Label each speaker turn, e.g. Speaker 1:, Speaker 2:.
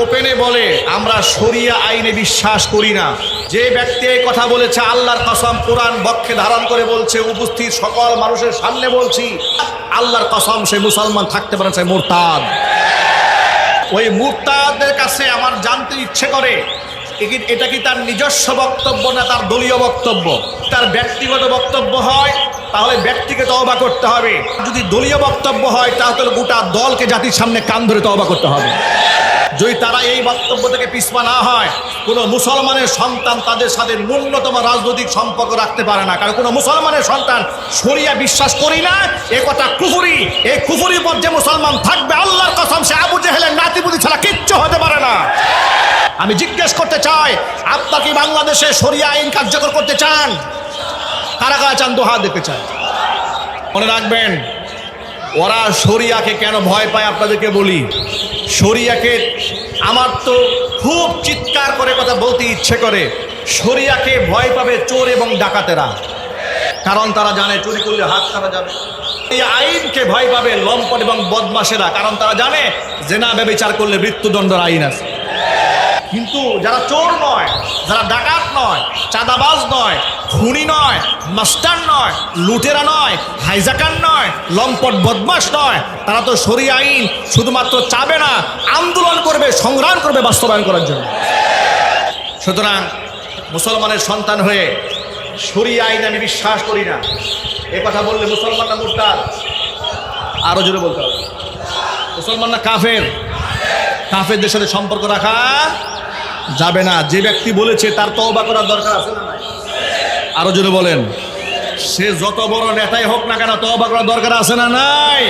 Speaker 1: ওপেনে বলে, আমরা শরিয়া আইনে বিশ্বাস করি না। যে ব্যক্তি এই কথা বলেছে, আল্লাহর কসম কোরআন বক্ষে ধারণ করে বলছে, উপস্থিত সকল মানুষের সামনে বলছি, আল্লাহর কসম সে মুসলমান থাকতে পারে সে মোরতাদ। ওই মুরতাদের কাছে আমার জানতে ইচ্ছে করে এটা কি তার নিজস্ব বক্তব্য না তার দলীয় বক্তব্য? তার ব্যক্তিগত বক্তব্য হয়, তাহলে ব্যক্তিকে তওবা করতে হবে। যদি দলীয় বক্তব্য হয়, তাহলে গোটা দলকে জাতির সামনে কান ধরে তওবা করতে হবে। যদি তারা এই বক্তব্য থেকে পিছপা না হয়, কোনো মুসলমানের সন্তান তাদের সাথে ন্যূনতম রাজনৈতিক সম্পর্ক রাখতে পারে না। কারণ কোনো মুসলমানের সন্তান সরিয়া বিশ্বাস করি না, এ কথা কুফুরি, এই কুফুরির পর যে মুসলমান থাকবে, আল্লাহর কসম, সে আবু জেহেলের নাতিপুতি ছাড়া কিচ্ছু হতে পারে না। আমি জিজ্ঞেস করতে চাই, আপনার কি বাংলাদেশে সরিয়া আইন কার্যকর করতে চান? কারা কারা চান, দোহা দেখতে চান। মনে রাখবেন, ওরা শরিয়াকে কেন ভয় পায় আপনাদেরকে বলি? শরিয়াকে আমার তো খুব চিৎকার করে কথা বলতে ইচ্ছে করে। শরিয়াকে ভয় পাবে চোর এবং ডাকাতেরা। কারণ তারা জানে চুরি করলে হাত কাটা যাবে। এই আইনকে ভয় পাবে লম্পট এবং বদমাসেরা কারণ তারা জানে, জেনা ব্যবচার করলে মৃত্যুদণ্ডের আইন আছে। কিন্তু যারা চোর নয়, যারা ডাকাত নয়, চাঁদাবাজ নয়, খুনি নয়, মাস্টার নয়, লুটেরা নয়, হাইজাকার নয়, লম্পট বদমাস নয়, তারা তো সরি আইন শুধুমাত্র চাবে না, আন্দোলন করবে, সংগ্রাম করবে বাস্তবায়ন করার জন্য। সুতরাং মুসলমানের সন্তান হয়ে সরি আইন আমি বিশ্বাস করি না। এ কথা বললে মুসলমানরা মুরতাদ। আরও জোরে বলতে হবে। মুসলমান না কাফের। কাফেরদের সাথে সম্পর্ক রাখা যাবে না। যে ব্যক্তি বলেছে তার তওবা করার দরকার আছে না? আরও জোরে বলেন। সে যত বড় নেতাই হোক না কেন তওবা করার দরকার আছে না নাই?